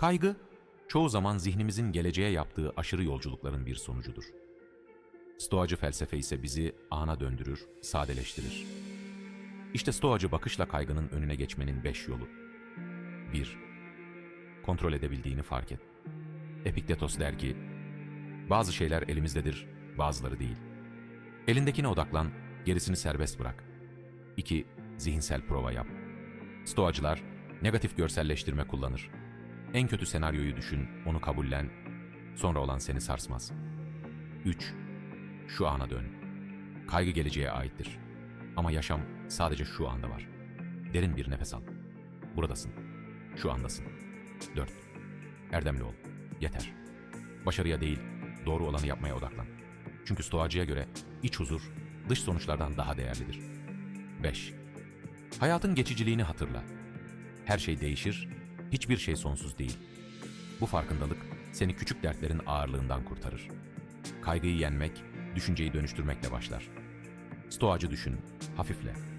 Kaygı, çoğu zaman zihnimizin geleceğe yaptığı aşırı yolculukların bir sonucudur. Stoacı felsefe ise bizi ana döndürür, sadeleştirir. İşte stoacı bakışla kaygının önüne geçmenin beş yolu. 1. Kontrol edebildiğini fark et. Epiktetos der ki, bazı şeyler elimizdedir, bazıları değil. Elindekine odaklan, gerisini serbest bırak. 2. Zihinsel prova yap. Stoacılar negatif görselleştirme kullanır. En kötü senaryoyu düşün, onu kabullen, sonra olan seni sarsmaz. 3. Şu ana dön. Kaygı geleceğe aittir. Ama yaşam sadece şu anda var. Derin bir nefes al. Buradasın. Şu andasın. 4. Erdemli ol. Yeter. Başarıya değil, doğru olanı yapmaya odaklan. Çünkü stoacıya göre iç huzur dış sonuçlardan daha değerlidir. 5. Hayatın geçiciliğini hatırla. Her şey değişir, hiçbir şey sonsuz değil. Bu farkındalık seni küçük dertlerin ağırlığından kurtarır. Kaygıyı yenmek, düşünceyi dönüştürmekle başlar. Stoacı düşün, hafifle.